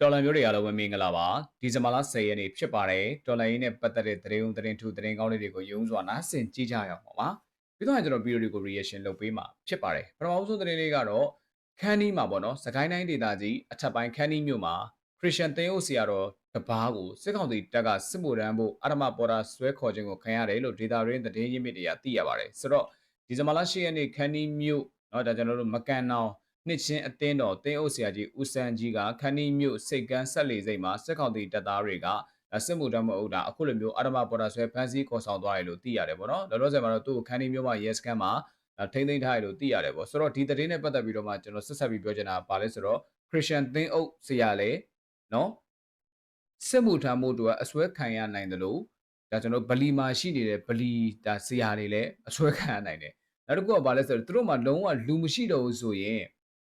တော်လန်မျိုးတွေအားလုံးပဲမင်္ဂလာပါဒီဇင်ဘာလ10ရက်နေ့ဖြစ်ပါတယ်တော်လန်ရေးနဲ့ပတ်သက်တဲ့သတင်းဦးသတင်းထူသတင်းကောင်းလေးတွေကိုရုံးစွာနားဆင်ကြည့်ကြရအောင်ပါပြီးတော့ကျွန်တော်ဗီဒီယိုတွေကို reaction လုပ်ပေးမှာဖြစ်ပါတယ်ပထမဆုံးသတင်းလေးကတော့ခန်းနီးမှာပေါ့နော်စကိုင်းတိုင်းဒေသကြီးအထက်ပိုင်းခန်းနီးမြို့မှာခရစ်ယာန်သင်းအုပ်ဆရာတော်တပားကိုစစ်ကောင်စီတပ်ကစစ်မှုထမ်းဖို့အာရမပေါ်တာဆွဲခေါ်ခြင်းကိုခံရတယ်လို့ဒေတာရင်းသတင်းရင်းမြစ်တွေကသိရပါတယ်ဆိုတော့ဒီဇင်ဘာလ10ရက်နေ့ခန်းနီးမြို့เนาะဒါကျွန်တော်တို့မကန်နောင် နှစ်ချင်းအတင်းတော်တင်းအုပ်ဆရာကြီးဦးစန်းကြီးကခန်းနီးမြို့စိတ်ကန်းဆက်လေစိတ်မှာစစ်ကောင်စီတပ်သားတွေကစစ်မှုထမ်းမဟုတ်တာအခုလိုမျိုးအာရမပေါ်တာဆွဲဖမ်းဆီးခေါ်ဆောင်သွားရလို့သိရတယ်ပေါ့နော်လောလောဆယ်မှာတော့သူ့ခန်းနီးမြို့မှာ yes scan မှာထိမ့်သိမ်းထားရလို့သိရတယ်ပေါ့ဆိုတော့ဒီသတင်းနဲ့ပတ်သက်ပြီးတော့မှကျွန်တော်ဆက်ဆက်ပြီးပြောချင်တာပါလဲဆိုတော့ Christian သင်းအုပ်ဆရာလေနော်စစ်မှုထမ်းမှုတို့ကအစွဲခံရနိုင်တယ်လို့ဒါကျွန်တော်ဗလီမှာရှိနေတဲ့ဗလီဒါဆရာတွေလည်းအစွဲခံရနိုင်တယ်နောက်တစ်ခုကဘာလဲဆိုတော့သူတို့မှလုံးဝလူမရှိတော့ဘူးဆိုရင်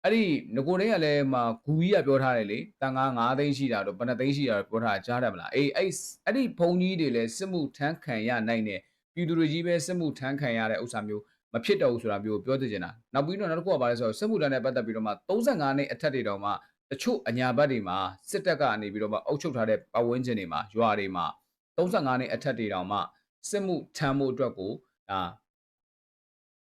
အဲ့ဒီငကိုတည်းကလည်းမှဂူကြီးကပြောထားတယ်လေတန်ငါ9သိန်းရှိတာတော့ဘယ်နှသိန်းရှိတာတော့ပြောထားကြားတယ်မလားအေးအဲ့အဲ့ဒီဘုံကြီးတွေလည်းစစ်မှုထမ်းခံရနိုင်တယ်ပြည်သူတွေကြီးပဲစစ်မှုထမ်းခံရတဲ့ဥစ္စာမျိုးမဖြစ်တော့ဘူးဆိုတာမျိုးပြောသိချင်တာနောက်ပြီးတော့နောက်တစ်ခုကဘာလဲဆိုတော့စစ်မှုထမ်းနဲ့ပတ်သက်ပြီးတော့မှ35နှစ်အထက်တွေတောင်မှတချို့အညာဘက်တွေမှာစစ်တပ်ကနေပြီးတော့မှအုပ်ချုပ်ထားတဲ့ပတ်ဝန်းကျင်တွေမှာရွာတွေမှာ35နှစ်အထက်တွေတောင်မှစစ်မှုထမ်းမှုအတွက်ကိုဒါ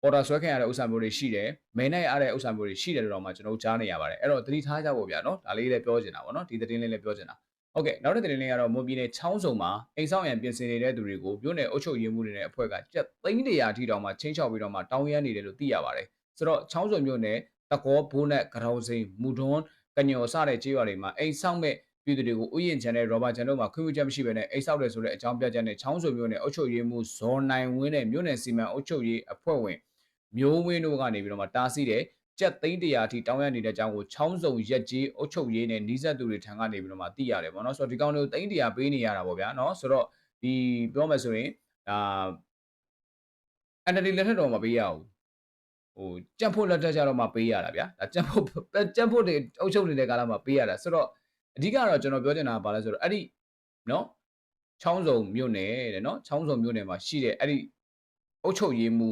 ပေါ်တာဆွဲခံရတဲ့ဥစ္စာမျိုးတွေရှိတယ်မဲနဲ့ရတဲ့ဥစ္စာမျိုးတွေရှိတယ်လို့တော့မှကျွန်တော်ကြားနေရပါတယ်အဲ့တော့သတိထားကြဖို့ဗျာနော်ဒါလေးလည်းပြောချင်တာပေါ့နော်ဒီသတင်းလေးလည်းပြောချင်တာဟုတ်ကဲ့နောက်တဲ့သတင်းလေးကတော့မွန်ပြည်နယ်ချောင်းစုံမှာအိမ်ဆောင်ရံပြင်ဆင်နေတဲ့သူတွေကိုမြို့နယ်အုပ်ချုပ်ရေးမှုတွေနဲ့အဖွဲ့ကကြက်သိန်းတရာထိတောင်မှချင်းချောက်ပြီးတော့မှတောင်းရမ်းနေတယ်လို့သိရပါတယ်ဆိုတော့ချောင်းစုံမြို့နယ်တကောဘိုးနဲ့ကထောင်စိန်မူတွန်းကညော်စတဲ့ကြေးရွာတွေမှာအိမ်ဆောင်မဲ့ပြည်သူတွေကိုဥယျာဉ်ချန်တဲ့ရောဘာချန်တို့မှာခွင့်ပြုချက်မရှိဘဲနဲ့အိမ်ဆောက်တယ်ဆိုတဲ့အကြောင်းပြချက်နဲ့ချောင်းစုံမြို့နယ်အုပ်ချုပ်ရေးမှုဇော်နိုင်ဝင်းနဲ့မြို့နယ်စီမံအုပ်ချုပ်ရေးအဖွဲ့ဝင် မျိုးဝင်းတို့ကနေပြီးတော့မှတားဆီးတယ်ကြက်သိန်းတရာထိတောင်းရနေတဲ့အကြောင်းကိုချောင်းစုံရက်ကြီးအုပ်ချုပ်ရေးနဲ့နှီးဆက်သူတွေထံကနေပြီးတော့မှသိရတယ်ပေါ့နော်ဆိုတော့ဒီကောင်တွေကိုသိန်းတရာပေးနေရတာပေါ့ဗျာနော်ဆိုတော့ဒီပြောမယ်ဆိုရင်ဒါ entity လက်ထက်တော့မပေးရဘူးဟိုကြက်ဖို့လက်ထက်ကြတော့မှပေးရတာဗျာဒါကြက်ဖို့ကြက်ဖို့တွေအုပ်ချုပ်နေတဲ့ကာလမှာပေးရတာဆိုတော့အဓိကတော့ကျွန်တော်ပြောချင်တာကဘာလဲဆိုတော့အဲ့ဒီနော်ချောင်းစုံမြို့နယ်တဲ့နော်ချောင်းစုံမြို့နယ်မှာရှိတဲ့အဲ့ဒီအုပ်ချုပ်ရေးမှု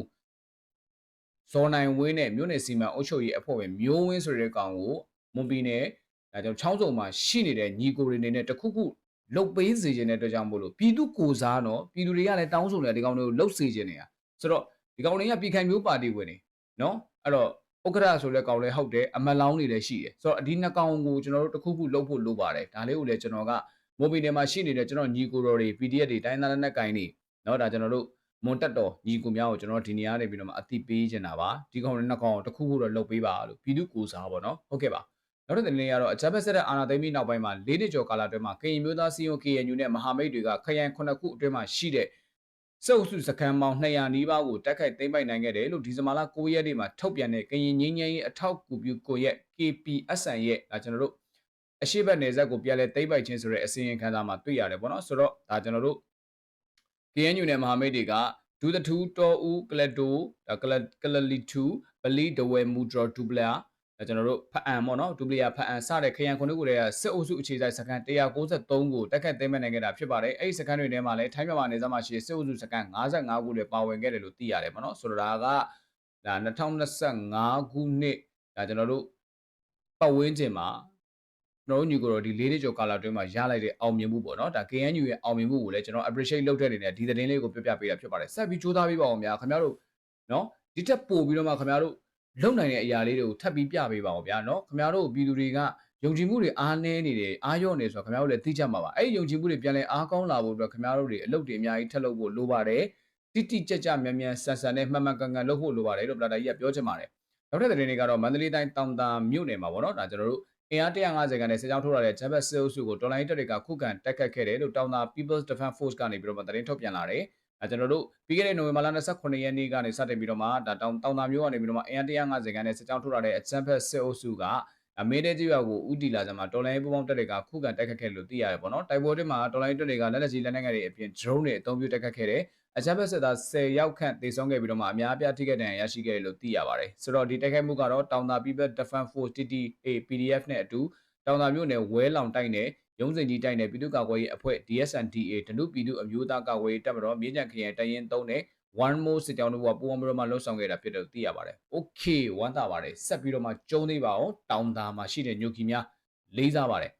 ဇော်နိုင်ဝင်းနဲ့မြို့နယ်စီမံအုပ်ချုပ်ရေးအဖွဲ့ဝင်မျိုးဝင်းဆိုတဲ့ကောင်ကိုမွန်ပြည်နယ်ဒါကြောင့်ချောင်းစုံမှာရှိနေတဲ့ညီကိုတွေနေနဲ့တခုခုလုတ်ပေးစေခြင်းတဲ့အတွက်ကြောင့်မို့လို့ပြည်သူကိုစားနော်ပြည်သူတွေကလည်းတောင်းဆိုနေဒီကောင်တွေကိုလှုပ်စေခြင်းနေတာဆိုတော့ဒီကောင်တွေကပြည်ခိုင်မျိုးပါတီဝင်နေနော်အဲ့တော့ဥက္ကဋ္ဌဆိုတဲ့ကောင်လည်းဟုတ်တယ်အမလောင်းတွေလည်းရှိတယ်ဆိုတော့ဒီနှစ်ကောင်ကိုကျွန်တော်တို့တခုခုလှုပ်ဖို့လိုပါတယ်ဒါလေးကိုလည်းကျွန်တော်ကမွန်ပြည်နယ်မှာရှိနေတဲ့ကျွန်တော်ညီကိုတော်တွေ PDF တွေတိုင်းသားလက်နက်ကိုင်တွေနော်ဒါကျွန်တော်တို့ မွန်တက်တော်ညီကိုများကိုကျွန်တော်ဒီနေရာနေပြီးတော့မှအတိပေးချင်တာပါဒီကောင်နဲ့နှစ်ကောင်တခုခုတော့လှုပ်ပေးပါလို့ပြည်သူကိုစားပါတော့ဟုတ်ကဲ့ပါနောက်တစ်တင်လေးကတော့အကြမ်းဖက်ဆက်တဲ့အာဏာသိမ်းပြီးနောက်ပိုင်းမှာ၄နှစ်ကျော်ကာလအတွင်းမှာကရင်မျိုးသားစီယုံ KNU နဲ့မဟာမိတ်တွေကခရိုင်ခုနှစ်ခုအတွင်းမှာရှိတဲ့စုပ်စုစခန်းပေါင်း200နီးပါးကိုတက်ခိုက်သိမ်းပိုက်နိုင်ခဲ့တယ်လို့ဒီဇင်ဘာလ9ရက်နေ့မှာထုတ်ပြန်တဲ့ကရင်ငင်းငင်းရေးအထောက်အကူပြုကိုရက် KPSN ရဲ့ဒါကျွန်တော်တို့အရှိတ်နယ်ဇက်ကိုပြန်လဲသိမ်းပိုက်ခြင်းဆိုတဲ့အစီရင်ခံစာမှာတွေ့ရတယ်ပေါ့နော်ဆိုတော့ဒါကျွန်တော်တို့ KNU နဲ့မဟာမိတ်တွေကဒူးတထူတော်ဦးကလတိုဒါကလကလလီ2ပလီဒဝဲမူဒရဒူပလာဒါကျွန်တော်တို့ဖအံပေါ့နော်ဒူပလီယာဖအံစတဲ့ခရန်ခုနှစ်ခုတည်းကစစ်အုပ်စုအခြေစိုက်စကန်193ကိုတက်ခတ်သိမ်းမဲ့နိုင်ခဲ့တာဖြစ်ပါတယ်အဲ့ဒီစကန်တွေထဲမှာလည်းထိုင်းမြန်မာနယ်စပ်မှာရှိတဲ့စစ်အုပ်စုစကန်55ခုလည်းပါဝင်ခဲ့တယ်လို့သိရတယ်ပေါ့နော်ဆိုတော့ဒါကဒါ2025ခုနှစ်ဒါကျွန်တော်တို့ပတ်ဝန်းကျင်မှာကျွန် တော်တို့ညီကိုတော့ဒီ၄နှစ်ကျော်ကာလအတွင်းမှာရလိုက်တဲ့အောင်မြင်မှုပေါ့နော်ဒါ KNU ရဲ့အောင်မြင်မှုကိုလည်းကျွန်တော် appreciate လုပ်တဲ့အနေနဲ့ဒီသတင်းလေးကိုပြပြပေးတာဖြစ်ပါတယ်ဆက်ပြီးစူးစမ်းပေးပါအောင်ဗျာခင်ဗျားတို့နော်ဒီတက်ပို့ပြီးတော့မှခင်ဗျားတို့လုံနိုင်တဲ့အရာလေးတွေကိုထပ်ပြီးပြပေးပါအောင်ဗျာနော်ခင်ဗျားတို့ပြည်သူတွေကယုံကြည်မှုတွေအားနည်းနေတယ်အားရော့နေဆိုတော့ခင်ဗျားတို့လည်းသိကြမှာပါအဲ့ဒီယုံကြည်မှုတွေပြန်လဲအားကောင်းလာဖို့အတွက်ခင်ဗျားတို့တွေအလုပ်တွေအများကြီးထပ်လုပ်ဖို့လိုပါတယ်တိတိကျကျမြန်မြန်ဆန်ဆန်နဲ့မှန်မှန်ကန်ကန်လုပ်ဖို့လိုပါတယ်လို့ပလာတာကြီးကပြောချင်ပါတယ်နောက်ထပ်သတင်းတွေကတော့မန္တလေးတိုင်းတောင်တာမြို့နယ်မှာပေါ့နော်ဒါကျွန်တော်တို့ အင်အား150ခန်းနဲ့စစ်ကြောင်းထိုးလာတဲ့ဂျမ်ဘတ်စစ်အုပ်စုကိုတော်လိုင်းတပ်တွေကခုခံတက်ခတ်ခဲ့တယ်လို့တောင်သာ People's Defense Force ကနေပြီးတော့သတင်းထုတ်ပြန်လာတယ်။အဲကျွန်တော်တို့ပြီးခဲ့တဲ့နိုဝင်ဘာလ29ရက်နေ့ကနေစတင်ပြီးတော့မှဒါတောင်တောင်သာမျိုးကနေပြီးတော့မှအင်အား150ခန်းနဲ့စစ်ကြောင်းထိုးလာတဲ့ဂျမ်ဘတ်စစ်အုပ်စုကအမေတဲ့ကြီးရွာကိုဥတီလာကြမှာတော်လိုင်းပူပေါင်းတပ်တွေကခုခံတက်ခတ်ခဲ့လို့သိရတယ်ပေါ့နော်။တိုက်ပွဲတွေမှာတော်လိုင်းတပ်တွေကလက်လက်ကြီးလက်နက်ငယ်တွေအပြင် drone တွေအသုံးပြုတက်ခတ်ခဲ့တယ်။ အကြမ်းဖက်စစ်သား10ရောက်ခန့်တေဆုံးခဲ့ပြီးတော့မှအများအပြားထိခိုက်ဒဏ်ရာရရှိခဲ့တယ်လို့သိရပါတယ်။ဆိုတော့ဒီတိုက်ခိုက်မှုကတော့တောင်သာ People Defense Force TTA PDF နဲ့အတူတောင်သာမြို့နယ်ဝဲလောင်တိုက်နယ်ရုံးစင်ကြီးတိုက်နယ်ပြည်သူ့ကာကွယ်ရေးအဖွဲ့ DSNDA တနုပြည်သူ့အမျိုးသားကာကွယ်ရေးတပ်မတော်မြင်းကြံခရိုင်တရင်3နဲ့ one more စစ်ကြောင်းတို့ကပူအောင်ပြီးတော့မှလှုပ်ဆောင်ခဲ့တာဖြစ်တယ်လို့သိရပါတယ်။ Okay ဝမ်းသာပါတယ်ဆက်ပြီးတော့မှကျုံးသေးပါအောင်တောင်သာမှာရှိတဲ့ညိုကီများလေးစားပါတယ်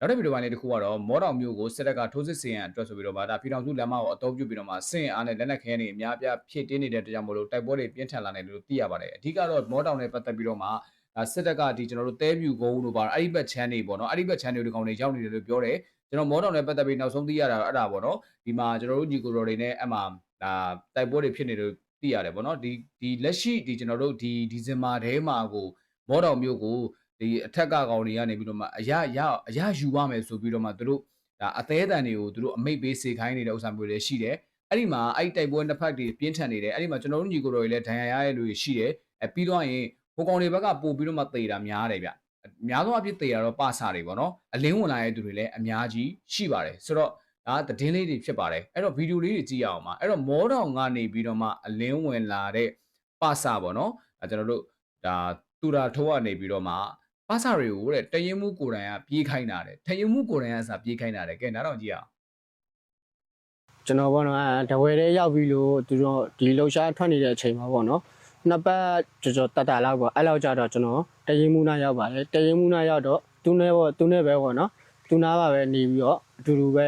နောက်တဲ့ဗီဒီယိုပိုင်းလေးတစ်ခုကတော့မောတောင်မျိုးကိုစစ်တပ်ကထိုးစစ်ဆင်ရန်အတွက်ဆိုပြီးတော့ဗာဒါပြည်တော်စုလမ်းမကိုအသုံးပြုပြီးတော့မှစင်အားနဲ့လက်နက်ခဲတွေအများအပြားဖြစ်တင်းနေတဲ့တရားမလို့တိုက်ပွဲတွေပြင်းထန်လာနေတယ်လို့သိရပါတယ်အဓိကတော့မောတောင်နဲ့ပတ်သက်ပြီးတော့မှဒါစစ်တပ်ကဒီကျွန်တော်တို့တဲပြူကုန်းတို့ပါအဲ့ဒီဘက်ချမ်းတွေပေါ့နော်အဲ့ဒီဘက်ချမ်းတွေဒီကောင်တွေရောက်နေတယ်လို့ပြောတယ်ကျွန်တော်မောတောင်နဲ့ပတ်သက်ပြီးနောက်ဆုံးသိရတာအဲ့ဒါပေါ့နော်ဒီမှာကျွန်တော်တို့ညီကိုတော်တွေနဲ့အမှဒါတိုက်ပွဲတွေဖြစ်နေတယ်လို့သိရတယ်ပေါ့နော်ဒီဒီလက်ရှိဒီကျွန်တော်တို့ဒီဒီဇင်ဘာထဲမှာကိုမောတောင်မျိုးကို ဒီအထက်ကကောင်တွေကနေပြီးတော့မှအရရအရယူရမယ်ဆိုပြီးတော့မှသူတို့ဒါအသေးအတန်တွေကိုသူတို့အမိတ်ပေးစေခိုင်းနေတဲ့ဥစ္စာမျိုးတွေရှိတယ်အဲ့ဒီမှာအဲ့ဒီတိုက်ပွဲနှစ်ဖက်တွေပြင်းထန်နေတယ်အဲ့ဒီမှာကျွန်တော်တို့ညီကိုတော်တွေလည်းဒဏ်ရာရရတဲ့လူတွေရှိတယ်အဲပြီးတော့ရင်ဟိုကောင်တွေဘက်ကပို့ပြီးတော့မှသေတာများတယ်ဗျအများသောအားဖြင့်သေတာတော့ပဆာတွေပေါ့နော်အလင်းဝင်လာတဲ့သူတွေလည်းအများကြီးရှိပါတယ်ဆိုတော့ဒါသတင်းလေးတွေဖြစ်ပါတယ်အဲ့တော့ဗီဒီယိုလေးတွေကြည့်ရအောင်ပါအဲ့တော့မောတောင်ကနေပြီးတော့မှအလင်းဝင်လာတဲ့ပဆာပေါ့နော်အဲကျွန်တော်တို့ဒါတူတာထိုးကနေပြီးတော့မှ ပါစာတွေကိုတဲ့တရင်မှုကိုယ်တိုင်ကပြေးခိုင်းတာတဲ့တရင်မှုကိုယ်တိုင်ကစာပြေးခိုင်းတာတဲ့ကဲနားတော့ကြည့်အောင်ကျွန်တော်ဘောနော်အဲတဝဲလေးရောက်ပြီလို့သူတို့ဒီလှူရှားထွက်နေတဲ့အချိန်မှာပေါ့နော်နှစ်ပတ်ကြော်ကြော်တတ်တာလောက်ပေါ့အဲ့လောက်ကြတော့ကျွန်တော်တရင်မူနာရောက်ပါတယ်တရင်မူနာရောက်တော့သူနဲ့ပေါ့သူနဲ့ပဲပေါ့နော်သူနာပါပဲနေပြီးတော့အတူတူပဲ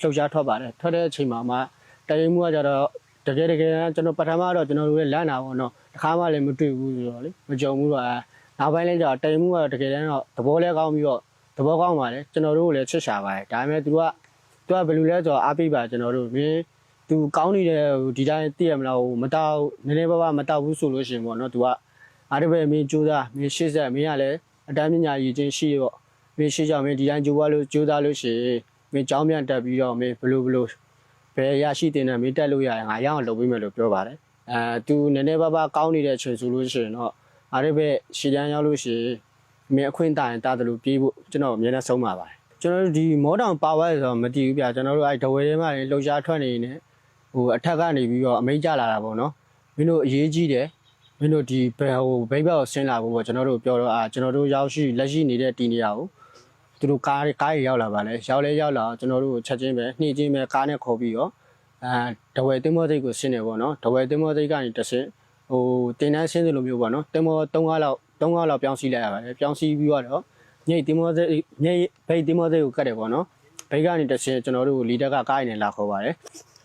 လှူရှားထွက်ပါတယ်ထွက်တဲ့အချိန်မှာမှတရင်မူကကြတော့တကယ်တကယ်ကျွန်တော်ပထမတော့ကျွန်တော်တို့လည်းလန့်တာပေါ့နော်တစ်ခါမှလည်းမတွေ့ဘူးဆိုတော့လေမကြုံဘူးတော့အဲ နောက်ပိုင်းလဲကျတော့တရင်မူကတကယ်တမ်းတော့သဘောလဲကောင်းပြီးတော့သဘောကောင်းပါတယ်ကျွန်တော်တို့လည်းချစ်ရှာပါတယ်ဒါပေမဲ့သူကသူကဘယ်လိုလဲဆိုတော့အားပေးပါကျွန်တော်တို့မင်းသူကောင်းနေတဲ့ဟိုဒီတိုင်းသိရမလားဟိုမတောက်နည်းနည်းပါးပါးမတောက်ဘူးဆိုလို့ရှိရင်ပေါ့နော်သူကအားတပည့်မင်းကြိုးစားမင်းရှေ့ဆက်မင်းကလည်းအတန်းပညာရည်ချင်းရှိရောမင်းရှေ့ကြောင့်မင်းဒီတိုင်းကြိုးပါလို့ကြိုးစားလို့ရှိရင်မင်းကြောင်းပြန်တက်ပြီးတော့မင်းဘယ်လိုဘယ်လိုဘယ်ရရှိတင်တယ်မင်းတက်လို့ရရင်ငါရအောင်လုပ်ပေးမယ်လို့ပြောပါတယ်အဲသူနည်းနည်းပါးပါးကောင်းနေတဲ့အချိန်ဆိုလို့ရှိရင်တော့ အားတပည့်ရှေ့တန်းရောက်လို့ရှိရင်မင်းအခွင့်တာရင်တာတယ်လို့ပြေးဖို့ကျွန်တော်အများနဲ့ဆုံးပါပါတယ်ကျွန်တော်တို့ဒီမောတောင်ပါဝါဆိုတော့မတည်ဘူးဗျာကျွန်တော်တို့အဲဒဝဲထဲမှာနေလှုပ်ရှားထွက်နေနေဟိုအထက်ကနေပြီးတော့အမိန့်ကြလာတာပေါ့နော်မင်းတို့အရေးကြီးတယ်မင်းတို့ဒီဘယ်ဟိုဘိတ်ဘက်ကိုဆင်းလာဖို့ပေါ့ကျွန်တော်တို့ပြောတော့အာကျွန်တော်တို့ရောက်ရှိလက်ရှိနေတဲ့တီနေရကိုသူတို့ကားကားရရောက်လာပါလေရောက်လဲရောက်လာကျွန်တော်တို့ချက်ချင်းပဲနှိမ့်ချင်းပဲကားနဲ့ခေါ်ပြီးတော့အဲဒဝဲတင်မောသိတ်ကိုဆင်းနေပေါ့နော်ဒဝဲတင်မောသိတ်ကနေတစ်ဆင့် ဟိုတင်တန်းဆင်းတယ်လို့မျိုးပေါ့နော်တင်မော၃ကားလောက်၃ကားလောက်ပြောင်းစီးလိုက်ရပါတယ်ပြောင်းစီးပြီးတော့ညိတ်တင်မောစိတ်ညိတ်ဘိတ်တင်မောစိတ်ကိုကတ်တယ်ပေါ့နော်ဘိတ်ကနေတစ်ဆင့်ကျွန်တော်တို့လီတက်ကကားရည်နဲ့လာခေါ်ပါတယ်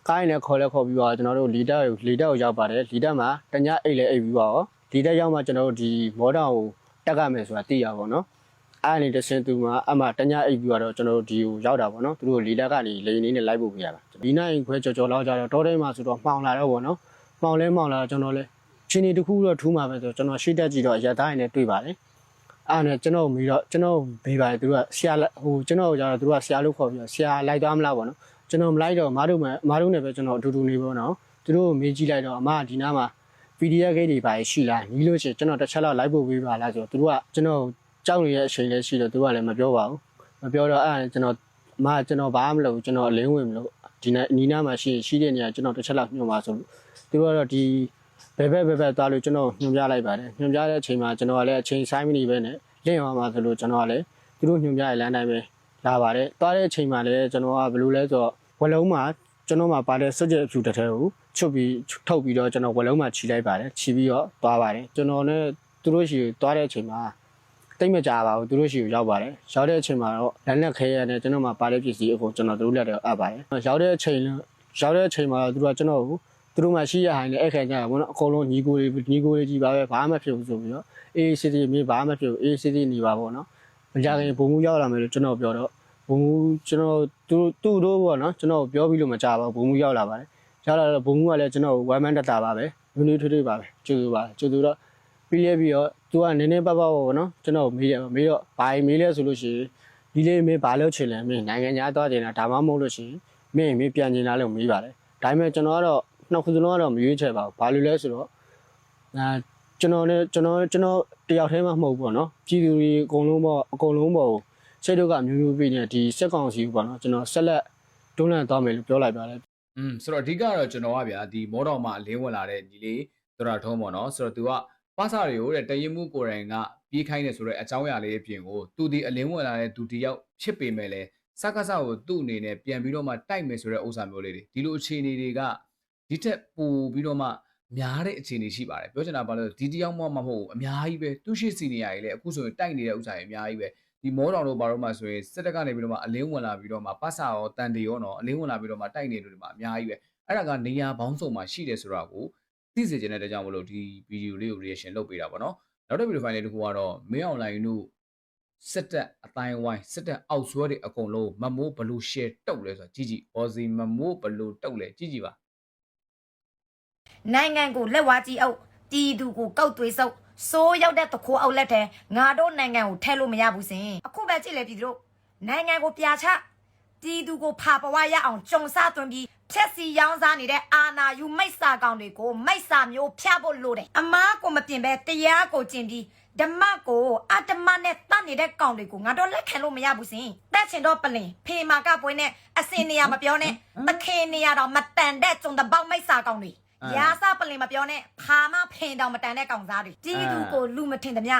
ကားရည်နဲ့ခေါ်လဲခေါ်ပြီးတော့ကျွန်တော်တို့လီတက်ကိုလီတက်ကိုရောက်ပါတယ်လီတက်မှာတညအိတ်လဲအိတ်ပြီးတော့လီတက်ရောက်မှကျွန်တော်တို့ဒီမော်ဒန်ကိုတက်ကမယ်ဆိုတာသိရပါတော့အဲ့အနေတစ်ဆင့်သူမှာအမှတညအိတ်ပြီးတော့ကျွန်တော်တို့ဒီကိုရောက်တာပေါ့နော်သူတို့လီတက်ကနေလေနေနဲ့လိုက်ဖို့ပြရတာဒီနိုင်ခွဲကြော်ကြော်လောက်ကြတော့တောထဲမှာဆိုတော့မှောင်လာတော့ပေါ့နော်မှောင်လဲမှောင်လာတော့ကျွန်တော်လဲ ချင်းနေတစ်ခုတော့ထူးမှာပဲဆိုတော့ကျွန်တော်ရှိတက်ကြည့်တော့ရသားရည်နဲ့တွေ့ပါတယ်အဲ့နဲ့ကျွန်တော်မိတော့ကျွန်တော်ဘေးပါတယ်သူတို့ကဆရာဟိုကျွန်တော်ကကြတော့သူတို့ကဆရာလို့ခေါ်ပြီးတော့ဆရာလိုက်သွားမလားပေါ့နော်ကျွန်တော်မလိုက်တော့မတို့မမတို့နဲ့ပဲကျွန်တော်အတူတူနေပေါ့နော်သူတို့ကိုမေးကြည့်လိုက်တော့အမကဒီနားမှာ PDF ဂိတ်တွေပါရှိလားညီလို့ရှိရင်ကျွန်တော်တစ်ချက်လောက်လိုက်ဖို့ပေးပါလားဆိုတော့သူတို့ကကျွန်တော်ကြောက်နေတဲ့အချိန်လေးရှိတော့သူတို့ကလည်းမပြောပါဘူးမပြောတော့အဲ့ဒါကျွန်တော်အမကကျွန်တော်ဘာမှမလုပ်ဘူးကျွန်တော်အလင်းဝင်မလို့ဒီနေ့နီးနားမှာရှိရှိတဲ့နေရာကျွန်တော်တစ်ချက်လောက်ညွှန်ပါဆိုလို့သူတို့ကတော့ဒီ ဘယ်ဘက်ဘယ်ဘက်သွားလို့ကျွန်တော်ညွှန်ပြလိုက်ပါတယ်ညွှန်ပြတဲ့အချိန်မှာကျွန်တော်ကလည်းအချိန်ဆိုင်မနေပဲနဲ့လင့်သွားမှာဆိုလို့ကျွန်တော်ကလည်းသူတို့ညွှန်ပြရလမ်းတိုင်းပဲလာပါတယ်။သွားတဲ့အချိန်မှာလည်းကျွန်တော်ကဘယ်လိုလဲဆိုတော့ဝလုံးမှာကျွန်တော်မှာပါတဲ့စွတ်ချက်အဖြူတစ်ထည်ကိုချုပ်ပြီးထုတ်ပြီးတော့ကျွန်တော်ဝလုံးမှာခြိလိုက်ပါတယ်။ခြိပြီးတော့သွားပါတယ်။ကျွန်တော်နဲ့သူတို့ရှိသွားတဲ့အချိန်မှာတိတ်မကြပါဘူးသူတို့ရှိကိုရောက်ပါတယ်။ရောက်တဲ့အချိန်မှာတော့လက်လက်ခဲရနဲ့ကျွန်တော်မှာပါတဲ့ပစ္စည်းအကုန်ကျွန်တော်တို့လက်တွေအပ်ပါတယ်။ရောက်တဲ့အချိန်ရောက်တဲ့အချိန်မှာသူတို့ကကျွန်တော်ကို သူတို့မှရှိရဟိုင်းနဲ့အဲ့ခံကြတာပေါ့နော်အကုန်လုံးညီကိုတွေညီကိုတွေကြီးပါပဲဘာမှမဖြစ်ဘူးဆိုပြီးတော့အေးစစ်စစ်မင်းဘာမှမဖြစ်ဘူးအေးစစ်စစ်နေပါပေါ့နော်မကြခင်ဘုံမူရောက်လာမယ်လို့ကျွန်တော်ပြောတော့ဘုံမူကျွန်တော်သူသူ့တို့ပေါ့နော်ကျွန်တော်ပြောပြီးလို့မကြပါဘူးဘုံမူရောက်လာပါတယ်ရောက်လာတော့ဘုံမူကလည်းကျွန်တော်ဝမ်းမန်းတက်တာပါပဲနွေးနွေးထွေးထွေးပါပဲကျူတူပါကျူတူတော့ပြီးလဲပြီးတော့သူကနည်းနည်းပပပေါ့နော်ကျွန်တော်မေးတယ်မေးတော့ဘာမေးလဲဆိုလို့ရှိရင်ဒီလေးမေးဘာလို့ချင်လဲမင်းနိုင်ငံခြားသွားတင်တာဒါမှမဟုတ်လို့ရှိရင်မင်းမေးပြန်ကျင်လာလို့မေးပါတယ်ဒါပေမဲ့ကျွန်တော်ကတော့ နှစ်ခုစလုံးကတော့မရွေးချယ်ပါဘူးဘာလို့လဲဆိုတော့အဲ ကျွန်တော်နဲ့ကျွန်တော်ကျွန်တော်တယောက်တည်းမှမဟုတ်ဘူးပေါ့နော်ပြည်သူတွေအကုန်လုံးပေါ့အကုန်လုံးပေါ့စိတ်တို့ကမျိုးမျိုးပြနေဒီစက်ကောင်စီပေါ့နော်ကျွန်တော်ဆက်လက်တွန်းလှန်သွားမယ်လို့ပြောလိုက်ပါတယ် อืมဆိုတော့အဓိကတော့ကျွန်တော်ကဗျာဒီမောတော်မှာအလင်းဝင်လာတဲ့ညီလေးတော်တော်ထုံးပေါ့နော်ဆိုတော့ तू ကပါစာတွေကိုတဲ့တရင်မှုကိုယ်တိုင်ကပြေးခိုင်းနေဆိုတော့အကြောင်းအရာလေးအပြင်ကို तू ဒီအလင်းဝင်လာတဲ့သူတယောက်ဖြစ်ပေမဲ့လဲစကားစကိုသူ့အနေနဲ့ပြန်ပြီးတော့မှတိုက်မယ်ဆိုတဲ့ဥစ္စာမျိုးလေးတွေဒီလိုအခြေအနေတွေက ဒီထက်ပိုပြီးတော့မှများတဲ့အခြေအနေရှိပါတယ်ပြောချင်တာဘာလို့လဲဆိုဒီတယောက်မှမဟုတ်ဘူးအများကြီးပဲသူရှိစီနေရကြီးလေအခုဆိုရင်တိုက်နေတဲ့ဥစ္စာတွေအများကြီးပဲဒီမောတောင်တို့ဘာလို့မှဆိုရင်စစ်တပ်ကနေပြီးတော့မှအလင်းဝင်လာပြီးတော့မှပတ်စာရောတန်တေရောနော်အလင်းဝင်လာပြီးတော့မှတိုက်နေလို့ဒီမှာအများကြီးပဲအဲ့ဒါကနေရာပေါင်းစုံမှာရှိတယ်ဆိုတာကိုသိစေချင်တဲ့အတွက်ကြောင့်မလို့ဒီဗီဒီယိုလေးကို reaction လုပ်ပေးတာပေါ့နော်နောက်တစ်ဗီဒီယိုဖိုင်လေးတစ်ခုကတော့မင်းအွန်လိုင်းတို့စစ်တပ်အတိုင်းဝိုင်းစစ်တပ်အောက်ဆွဲတွေအကုန်လုံးမမိုးဘလူး share တုတ်လဲဆိုတာကြီးကြီးအော်စီမမိုးဘလူးတုတ်လဲကြီးကြီးပါ နိုင်ငံကိုလက်ဝါးကြီးအုပ်တီသူကိုကောက်သွေးဆုပ်စိုးရောက်တဲ့တခိုးအုပ်လက်ထဲငါတို့နိုင်ငံကိုထဲလို့မရဘူးစင်အခုပဲကြည့်လေပြည်သူတို့နိုင်ငံကိုပြာချတီသူကိုဖာပဝရအောင်ကြုံစားသွင်းပြီးဖြက်စီရောင်းစားနေတဲ့အာနာယူမိတ်စာကောင်တွေကိုမိတ်စာမျိုးဖျဖို့လိုတယ်အမားကိုမပြင်ပဲတရားကိုကျင်ပြီးဓမ္မကိုအတ္တမနဲ့တတ်နေတဲ့ကောင်တွေကိုငါတို့လက်ခံလို့မရဘူးစင်တက်ချင်တော့ပလင်ဖေမာကပွဲနဲ့အစင်နေရမပြောနဲ့တခင်နေရတော့မတန်တဲ့ကျုံတပေါက်မိတ်စာကောင်တွေ ရာစပလင်မပြောနဲ့ဖာမဖင်တောင်မတန်တဲ့ကောင်စားတွေကြီးသူကိုလူမထင်သမျှ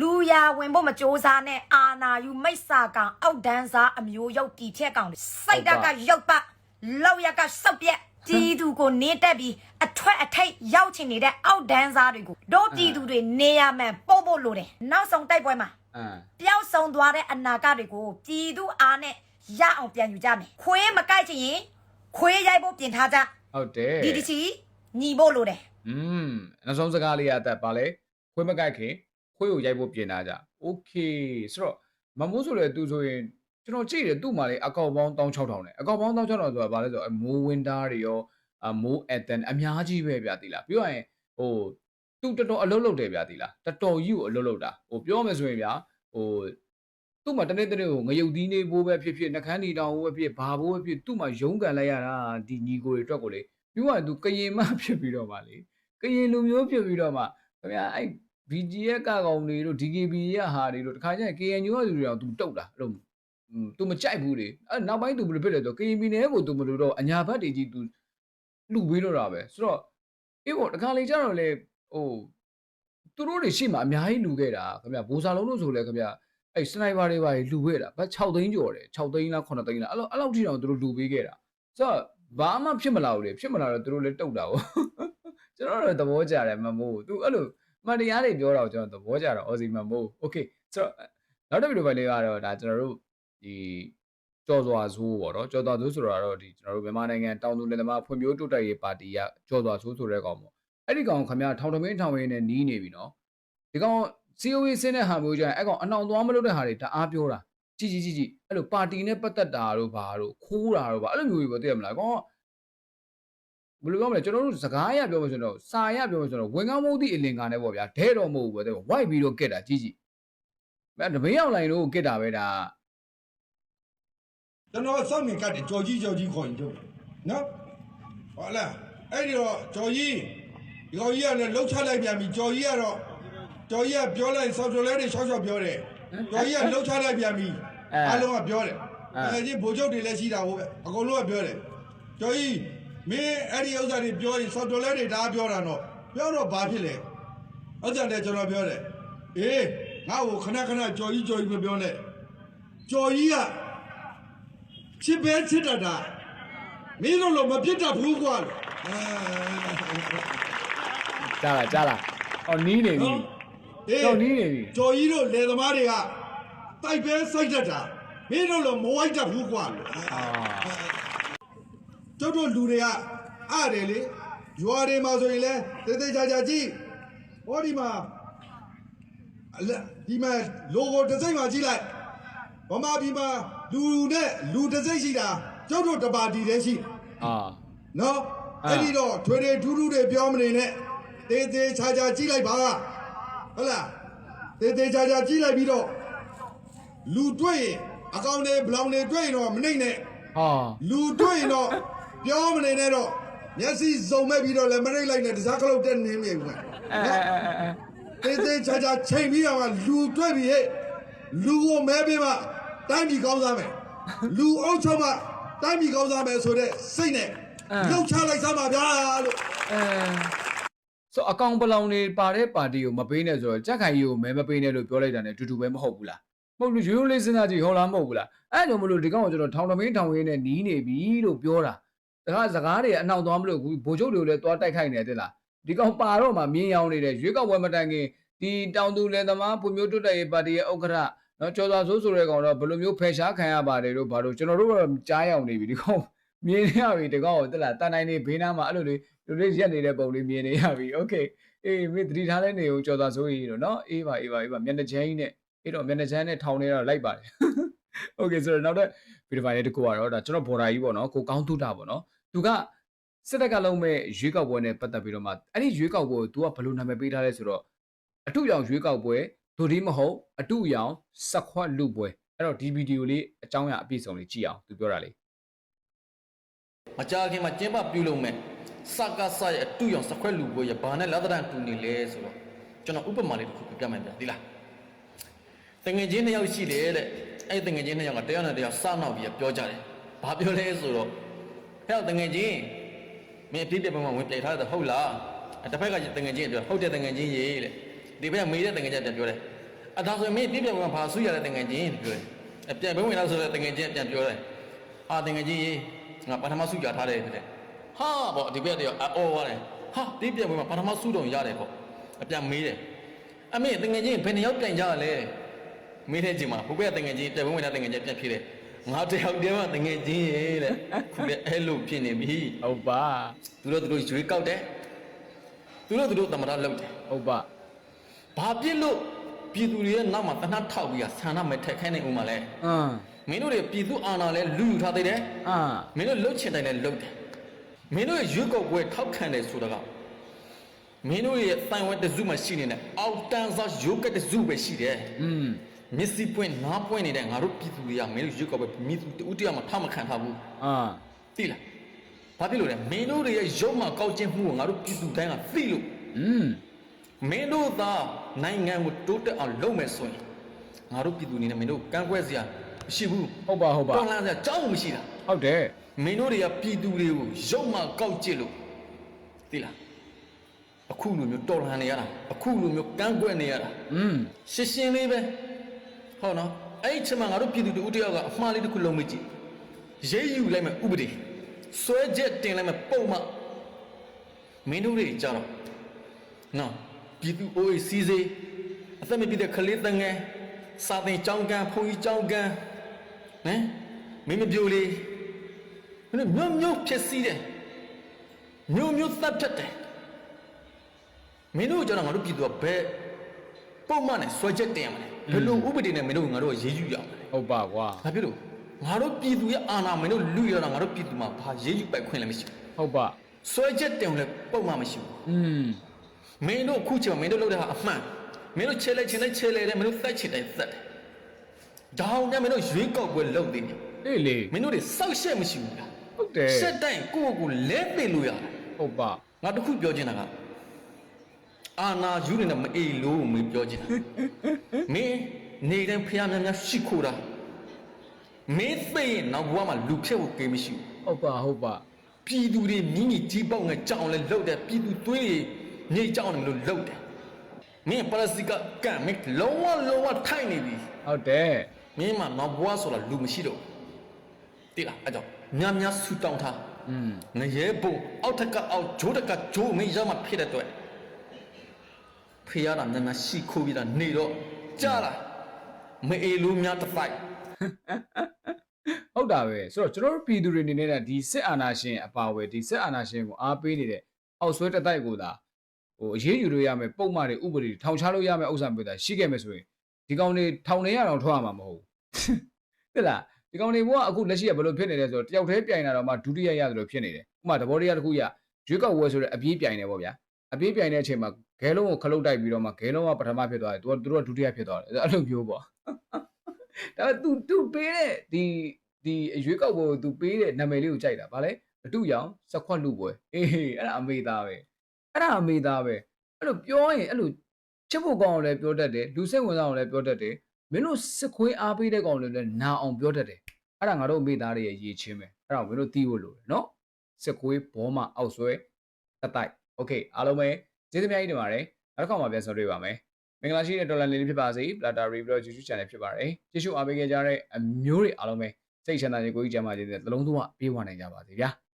လူရဝင်ဖို့မကြိုးစားနဲ့အာနာယူမိတ်စာကောင်အောက်ဒန်းစားအမျိုးရုပ်တီဖြက်ကောင်တွေစိတ်ဓာတ်ကရုပ်ပလောက်ရကစောက်ပြက်ကြီးသူကိုနေတက်ပြီးအထွက်အထိတ်ရောက်ချင်နေတဲ့အောက်ဒန်းစားတွေကိုတို့ပြည်သူတွေနေရမှန်ပို့ဖို့လိုတယ်နောက်ဆုံးတိုက်ပွဲမှာအမ်ပျောက်ဆုံးသွားတဲ့အနာဂတ်တွေကိုပြည်သူအားနဲ့ရအောင်ပြန်ယူကြမယ်ခွေးမကိုက်ချင်ရင်ခွေးရိုက်ဖို့ပြင်ထားကြဟုတ်တယ်ဒီတချီ ညီဖို့လိုတယ် อืมနောက်ဆုံးစကားလေးရအသက်ပါလေခွေးမကိုက်ခင်ခွေးကိုရိုက်ဖို့ပြင်လာကြโอเคဆိုတော့မမိုးဆိုလေသူဆိုရင်ကျွန်တော်ကြည့်တယ်သူ့မှာလေအကောက်ပေါင်း16000နဲ့အကောက်ပေါင်း16000ဆိုတာဘာလဲဆိုတော့မိုးဝင်းတာတွေရောအမိုးအတန်အများကြီးပဲဗျာတိလားပြောရရင်ဟိုသူတော်တော်အလုပ်လုပ်တယ်ဗျာတိလားတော်တော်ကြီးကိုအလုပ်လုပ်တာဟိုပြောမယ်ဆိုရင်ဗျာဟိုသူ့မှာတနေ့တနေ့ကိုငရုတ်သီးနေဘိုးပဲဖြစ်ဖြစ်နှကန်းတီတောင်ဘိုးပဲဖြစ်ဘာဘိုးပဲဖြစ်သူ့မှာရုံးကန်လိုက်ရတာဒီညီကိုတွေအတွက်ကိုလေ သူကသူကရင်မဖြစ်ပြီးတော့ပါလေကရင်လူမျိုးဖြစ်ပြီးတော့မှခင်ဗျာအဲ့ BGF ကကောင်တွေတို့ DKB ရဟာတွေတို့တခါကျရင် KNU ကသူတွေတော့သူတုတ်တာအဲ့လိုသူမကြိုက်ဘူးလေအဲ့နောက်ပိုင်းသူဘယ်လိုဖြစ်လဲဆိုတော့ KNB နဲ့ကိုသူမလို့တော့အညာဘက်တွေကြီးသူလူပေးတော့တာပဲဆိုတော့အေးပေါ့တခါလေကျတော့လေဟိုသူတို့တွေရှိမှအများကြီးလူခဲ့တာခင်ဗျာဘိုးစာလုံးလို့ဆိုလဲခင်ဗျာအဲ့စနိုက်ပါတွေပါလူခဲ့တာဘတ်6သိန်းကျော်တယ်6သိန်းလား9သိန်းလားအဲ့လိုအဲ့လောက်ထိတော့သူတို့လူပေးခဲ့တာဆိုတော့ ဘာမှဖြစ်မလာဘူးလေဖြစ်မလာတော့သူတို့လည်းတုတ်တာပေါ့ ကျွန်တော်တို့သဘောကျတယ်မမိုးသူအဲ့လိုမှန်တရားတွေပြောတာကိုကျွန်တော်သဘောကျတော့အော်စီမမိုးโอเคဆိုတော့နောက်တစ်ဗီဒီယိုဖိုင်လေးကတော့ဒါကျွန်တော်တို့ဒီကြော်စွာဆိုးပေါ့နော်ကြော်စွာဆိုးဆိုတာတော့ဒီကျွန်တော်တို့မြန်မာနိုင်ငံတောင်သူလယ်သမားဖွံ့ဖြိုးတိုးတက်ရေးပါတီကကြော်စွာဆိုးဆိုတဲ့ကောင်ပေါ့အဲ့ဒီကောင်ခင်ဗျာထောင်တမင်းထောင်ရင်းနဲ့နီးနေပြီနော်ဒီကောင် COE ဆင်းတဲ့ဟာမျိုးကြရင်အဲ့ကောင်အနှောင်သွားမလုပ်တဲ့ဟာတွေတအားပြောတာ ကြည်ကြည်ကြည်ကြည်အဲ့လိုပါတီနဲ့ပတ်သက်တာတို့ဘာတို့ခိုးတာတို့ဘာအဲ့လိုမျိုးတွေပေါ့သိရမလားကောင်ကဘယ်လိုပြောမလဲကျွန်တော်တို့စကားရပြောမှဆိုတော့စာရပြောမှဆိုတော့ဝင်ကောင်းမှုသည့်အလင်္ကာနဲ့ပေါ့ဗျာဒဲတော့မဟုတ်ဘူးပဲတဲ့ဝိုက်ပြီးတော့ကက်တာကြီးကြီးအဲတမင်းအောင်လိုင်းတို့ကက်တာပဲဒါကျွန်တော်စောင့်နေကတ်တယ်ကြော်ကြီးကြော်ကြီးခေါ်ရင်တို့နော်ဟုတ်လားအဲ့ဒီတော့ကြော်ကြီးဒီကောင်ကြီးကလည်းလှုပ်ချလိုက်ပြန်ပြီကြော်ကြီးကတော့ကြော်ကြီးကပြောလိုက်ဆော်တော်လဲတွေရှောက်ရှောက်ပြောတယ်ကြော်ကြီးကလှုပ်ချလိုက်ပြန်ပြီ အားလုံးကပြောတယ်အဲချင်းဘိုလ်ချုပ်တွေလည်းရှိတာဟုတ်ပဲအကုန်လုံးကပြောတယ်ကြော်ကြီးမင်းအဲ့ဒီဥစ္စာတွေပြောရင်ဆော်တော်လဲတွေဒါပြောတာတော့ပြောတော့ဘာဖြစ်လဲဥစ္စာတွေကျွန်တော်ပြောတယ်အေးငါ့ကိုခဏခဏကြော်ကြီးကြော်ကြီးမပြောနဲ့ကြော်ကြီးကချစ်ပဲချစ်တတ်တာမင်းတို့လိုမဖြစ်တတ်ဘူးကွာအာကြားလားကြားလားအော်နီးနေပြီအေးတော့နီးနေပြီကျော်ကြီးတို့လယ်သမားတွေက တိုက်ပဲစိုက်တတ်တာမင်းတို့လိုမဝိုက်တတ်ဘူးကွာအာကျုပ်တို့လူတွေကအားတယ်လေရွာတွေမှာဆိုရင်လဲတေးသေးချာချာကြည့်ဟောဒီမှာအလက်ဒီမှာ logo တစ်စိမ့်မှာကြည့်လိုက်ဗမာပြည်မှာလူနဲ့လူတစ်စိမ့်ရှိတာကျုပ်တို့တပါတီတည်းရှိတယ်အာနော်အာအဲ့ဒီတော့ထွေထွေထူးထူးတွေပြောမနေနဲ့တေးသေးချာချာကြည့်လိုက်ပါဟုတ်လားတေးသေးချာချာကြည့်လိုက်ပြီးတော့ လူတွေ့ရင်အကောင်တွေဘလောင်တွေတွေ့ရင်တော့မနှိမ့်နဲ့ဟာလူတွေ့ရင်တော့ပြောမနေနဲ့တော့မျက်စိစုံမဲ့ပြီးတော့လည်းမနှိမ့်လိုက်နဲ့တစားခလုတ်တက်နေမြေဘူးကအဲအဲအဲအဲတေးသေးချာချာချိန်ပြီးတော့မှလူတွေ့ပြီဟဲ့လူကိုမဲပေးမှတိုင်းပြည်ကောင်းစားမယ်လူအုပ်ချုပ်မှတိုင်းပြည်ကောင်းစားမယ်ဆိုတဲ့စိတ်နဲ့လှုပ်ချလိုက်စမ်းပါဗျာလို့အဲဆိုအကောင်ပလောင်တွေပါတဲ့ပါတီကိုမပေးနဲ့ဆိုတော့ကြက်ခိုင်ကြီးကိုမဲမပေးနဲ့လို့ပြောလိုက်တာ ਨੇ တူတူပဲမဟုတ်ဘူးလား မဟုတ်လို့ရိုးရိုးလေးစဉ်းစားကြည့်ဟုတ်လားမဟုတ်ဘူးလားအဲ့လိုမလို့ဒီကောင်ကကျွန်တော်ထောင်တမင်းထောင်ရင်းနဲ့နီးနေပြီလို့ပြောတာဒါကစကားတွေအနောက်သွားမလို့ဘူးဘိုလ်ချုပ်တွေကိုလည်းသွားတိုက်ခိုက်နေတယ်လားဒီကောင်ပါတော့မှမြင်းရောင်းနေတယ်ရွေးကောက်ပွဲမတိုင်ခင်ဒီတောင်သူလယ်သမားဖွံ့ဖြိုးတိုးတက်ရေးပါတီရဲ့ဥက္ကဋ္ဌ နော်ကျော်စွာဆိုးဆိုတဲ့ကောင်တော့ဘယ်လိုမျိုးဖယ်ရှားခံရပါတယ်လို့ဘာလို့ကျွန်တော်တို့ကတော့ကြားရအောင်နေပြီဒီကောင်မြင်နေရပြီဒီကောင်ကိုတက်လာတန်တိုင်းနေဘေးနားမှာအဲ့လိုလေးလူလေးရက်နေတဲ့ပုံလေးမြင်နေရပြီโอเคအေးမင်းသတိထားတဲ့နေကိုကျော်စွာဆိုးကြီးတော့နော်အေးပါအေးပါအေးပါမျက်နှာချင်းကြီးနဲ့ အေးတော့မျက်နှာချင်းနဲ့ထောင်နေတော့လိုက်ပါတယ်โอเคဆိုတော့နောက်တဲ့ဗီဒီယိုဖိုင်လေးတစ်ခုကတော့ဒါကျွန်တော်ဘော်ဒါကြီးပေါ့နော်ကိုကောင်းတုတာပေါ့နော်သူကစစ်တပ်ကလုံးမဲ့ရွေးကောက်ပွဲနဲ့ပတ်သက်ပြီးတော့မှအဲ့ဒီရွေးကောက်ပွဲကို तू ကဘယ်လိုနာမည်ပေးထားလဲဆိုတော့အထုရောင်ရွေးကောက်ပွဲဒိုဒီမဟုတ်အထုရောင်စက်ခွက်လူပွဲအဲ့တော့ဒီဗီဒီယိုလေးအကြောင်းအရာအပြည့်စုံလေးကြည့်အောင်သူပြောတာလေး မကြာခင်မှာကျင်းပပြုလုပ်မဲ့စကားဆရဲ့အတူရောင်စခွက်လူပွဲရဘာနဲ့လာတဲ့တူနေလဲဆိုတော့ကျွန်တော်ဥပမာလေးတစ်ခုပြမယ်ဗျာဒီလား တငယ်ချင်းနှစ်ယောက်ရှိတယ်တဲ့အဲ့ဒီတငယ်ချင်းနှစ်ယောက်ကတယောက်နဲ့တယောက်စနောက်ပြီးပြောကြတယ်ဘာပြောလဲဆိုတော့ဟဲ့တငယ်ချင်းမင်းအပြည့်ပြပုံမှာဝင်ပြိုင်ထားတဲ့ဟုတ်လားအဲ့တစ်ဖက်ကတငယ်ချင်းပြောဟုတ်တယ်တငယ်ချင်းရေးတဲ့ဒီဘက်ကမေးတဲ့တငယ်ချင်းပြန်ပြောတယ်အဒါဆိုရင်မင်းပြည့်ပြပုံမှာဘာဆူရတဲ့တငယ်ချင်းပြောတယ်အပြန်ဘုံဝင်လာဆိုတဲ့တငယ်ချင်းပြန်ပြောတယ်ဟာတငယ်ချင်းရေးငါပထမဆူကြထားတယ်တဲ့ဟာပေါ့ဒီဘက်တယောက်အော်သွားတယ်ဟာဒီပြပုံမှာပထမဆူတော့ရတယ်ပေါ့အပြန်မေးတယ်အမေတငယ်ချင်းဘယ်နှယောက်ပြန်ကြရလဲ မေးတဲ့ချိန်မှာဟိုဘက်ကတငယ်ချင်းပြန်ဘုံဝင်လာတငယ်ချင်းပြန်ဖြေတယ်ငါတယောက်တည်းမှတငယ်ချင်းရေးတဲ့ခုလည်းအဲ့လိုဖြစ်နေပြီဟုတ်ပါသူတို့သူတို့ရွေးကောက်တယ်သူတို့သူတို့သမရလုပ်တယ်ဟုတ်ပါဘာဖြစ်လို့ပြည်သူတွေရဲ့နောက်မှာတနတ်ထောက်ပြီးဆန္ဒမဲ့ထက်ခိုင်းနေဦးမှာလဲအမ်မင်းတို့တွေပြည်သူအာဏာလဲလူယူထားသေးတယ်အာမင်းတို့လှုပ်ချင်တိုင်းလဲလှုပ်တယ်မင်းတို့ရဲ့ရွေးကောက်ပွဲထောက်ခံတယ်ဆိုတာကမင်းတို့ရဲ့တိုင်ဝမ်တစုမှရှိနေတဲ့အောက်တန်းစားရုပ်ကတစုပဲရှိတယ်อืม မျက်စိပွင့်နားပွင့်နေတဲ့ငါတို့ပြည်သူတွေကမင်းတို့ရွေးကောက်ပွဲမိသူတူတယောက်မှထောက်မခံထားဘူး အာ သိလားဘာဖြစ်လို့လဲမင်းတို့တွေရဲ့ရုပ်မှကောက်ကျင်းမှုကိုငါတို့ပြည်သူတိုင်းကသိလို့ อืม မင်းတို့သာနိုင်ငံကိုတိုးတက်အောင်လုပ်မယ်ဆိုရင်ငါတို့ပြည်သူအနေနဲ့မင်းတို့ကန့်ကွက်စရာမရှိဘူး ဟုတ်ပါဟုတ်ပါ တော်လှန်စရာကြောက်မရှိတာ ဟုတ်တယ် မင်းတို့တွေကပြည်သူတွေကိုရုပ်မှကောက်ကျစ်လို့သိလားအခုလိုမျိုးတော်လှန်နေရတာအခုလိုမျိုးကန့်ကွက်နေရတာ อืม ရှင်းရှင်းလေးပဲ ဟုတ်နော်အဲ့ဒီချိန်မှာငါတို့ပြည်သူတို့တယောက်ကအမှားလေးတစ်ခုလုံးမကြည့်ရေးယူလိုက်မယ်ဥပဒေဆွဲချက်တင်လိုက်မယ်ပုံမှန်မင်းတို့တွေကြတော့နော်ပြည်သူအိုးစီစေးအသက်မပြည့်တဲ့ကလေးတငယ်စာသင်ကျောင်းကန်ဖုန်ကြီးကျောင်းကန်ဟမ်မင်းမပြိုလေးမင်းတို့မျိုးမျိုးဖြစ်စီးတယ်မျိုးမျိုးသတ်ဖြတ်တယ်မင်းတို့ကြတော့ငါတို့ပြည်သူကဘယ်ပုံမှန်နဲ့ဆွဲချက်တင်ရမလဲ ဘယ်လိုဥပဒေနဲ့မင်းတို့ငါတို့ရေးယူရမလဲဟုတ်ပါကွာဘာဖြစ်လို့ငါတို့ပြည်သူရဲ့အာဏာမင်းတို့လူရတာငါတို့ပြည်သူမှာဘာရေးယူပိုက်ခွင့်လည်းမရှိဘူးဟုတ်ပါဆွဲချက်တင်လည်းပုံမှန်မရှိဘူးอืมမင်းတို့အခုချိန်မှာမင်းတို့လုပ်တဲ့ဟာအမှန်မင်းတို့ချဲလဲချင်လဲချဲလဲတယ်မင်းတို့သက်ချင်တယ်သက်တယ်ဒါအောင်ညမင်းတို့ရွေးကောက်ပွဲလုပ်နေတယ်အေးလေမင်းတို့တွေစောက်ရှက်မရှိဘူးလားဟုတ်တယ်စက်တိုင်းကိုယ့်ကိုယ်ကိုလဲသိလို့ရတယ်ဟုတ်ပါငါတခုပြောချင်တာက အာနာယူနေတဲ့မအေးလို့မင်းပြောချင်တာမင်းနေတိုင်းဖျားများများရှိခိုးတာမင်းသိရင်နောက်ဘဝမှာလူဖြစ်ဖို့ကိမရှိဘူးဟုတ်ပါဟုတ်ပါပြည်သူတွေမြင်းကြီးကြီးပေါက်ငယ်ကြောင်လဲလှုပ်တယ်ပြည်သူသွေးတွေညိတ်ကြောင်တယ်လို့လှုပ်တယ်မင်းပလစတစ်ကကံမင်းလုံးဝလုံးဝထိုင်နေပြီဟုတ်တယ်မင်းမှာနောက်ဘဝဆိုတာလူမရှိတော့ဘူးတိလားအဲ့ကြောင့်များများဆူတောင်းထားอืมငရဲဘုံအောက်ထက်ကအောက်ဂျိုးတက်ကဂျိုးမင်းရမှဖြစ်တဲ့အတွက် ဖေရတာများများရှိခိုးပြီးတာနေတော့ကြားလားမအေလိုများတစ်ဖိုက်ဟုတ်တာပဲဆိုတော့ကျွန်တော်တို့ပြည်သူတွေအနေနဲ့ဒီစစ်အာဏာရှင်အပါအဝယ်ဒီစစ်အာဏာရှင်ကိုအားပေးနေတဲ့အောက်ဆွဲတစ်တိုက်ကိုသာဟိုအရေးယူလို့ရမယ်ပုံမှန်တွေဥပဒေတွေထောင်ချလို့ရမယ်ဥစ္စာမျိုးသာရှိခဲ့မယ်ဆိုရင်ဒီကောင်တွေထောင်နေရအောင်ထွက်ရမှာမဟုတ်ဘူးဟုတ်လားဒီကောင်တွေဘကအခုလက်ရှိကဘယ်လိုဖြစ်နေလဲဆိုတော့တယောက်တည်းပြိုင်တာတော့မှဒုတိယရတယ်လို့ဖြစ်နေတယ်ဥပမာသဘောတရားတစ်ခုရရွေးကောက်ဝဲဆိုတဲ့အပြေးပြိုင်နေပေါ့ဗျာအပြေးပြိုင်တဲ့အချိန်မှာ ဂဲလုံးကိုခလုတ်တိုက်ပြီးတော့မှဂဲလုံးကပထမဖြစ်သွားတယ်သူကသူတို့ကဒုတိယဖြစ်သွားတယ်အဲ့လိုမျိုးပေါ့ ဒါပေမဲ့ तू तू ပေးတဲ့ဒီဒီအရွေးကောက်ပွဲကို तू ပေးတဲ့နာမည်လေးကိုကြိုက်တာဗာလဲအတူရောင်စက်ခွက်လူပွဲအေးဟေးအဲ့ဒါအမေသားပဲအဲ့ဒါအမေသားပဲအဲ့လိုပြောရင်အဲ့လိုချစ်ဖို့ကောင်းအောင်လည်းပြောတတ်တယ်လူစိတ်ဝင်စားအောင်လည်းပြောတတ်တယ်မင်းတို့စစ်ခွေးအားပေးတဲ့ကောင်တွေလည်းနာအောင်ပြောတတ်တယ်အဲ့ဒါငါတို့အမေသားတွေရဲ့ရည်ချင်းပဲအဲ့ဒါကိုမင်းတို့သိဖို့လိုတယ်နော်စစ်ခွေးဘောမအောက်ဆွဲတတိုက်โอเคအားလုံးပဲ ကျေးဇူးများကြီးတင်ပါတယ်နောက်တစ်ခါမှပြန်ဆုံတွေ့ပါမယ်မင်္ဂလာရှိတဲ့ဒေါ်လာလေးလေးဖြစ်ပါစေ။ Plata Review YouTube Channel ဖြစ်ပါတယ်။ကြည့်ရှုအားပေးခဲ့ကြတဲ့အမျိုးတွေအားလုံးပဲစိတ်ချမ်းသာခြင်းကိုယ်ကြီးကျမ်းမာခြင်းနဲ့သလုံးသွင်းပြေးဝနိုင်ကြပါစေဗျာ။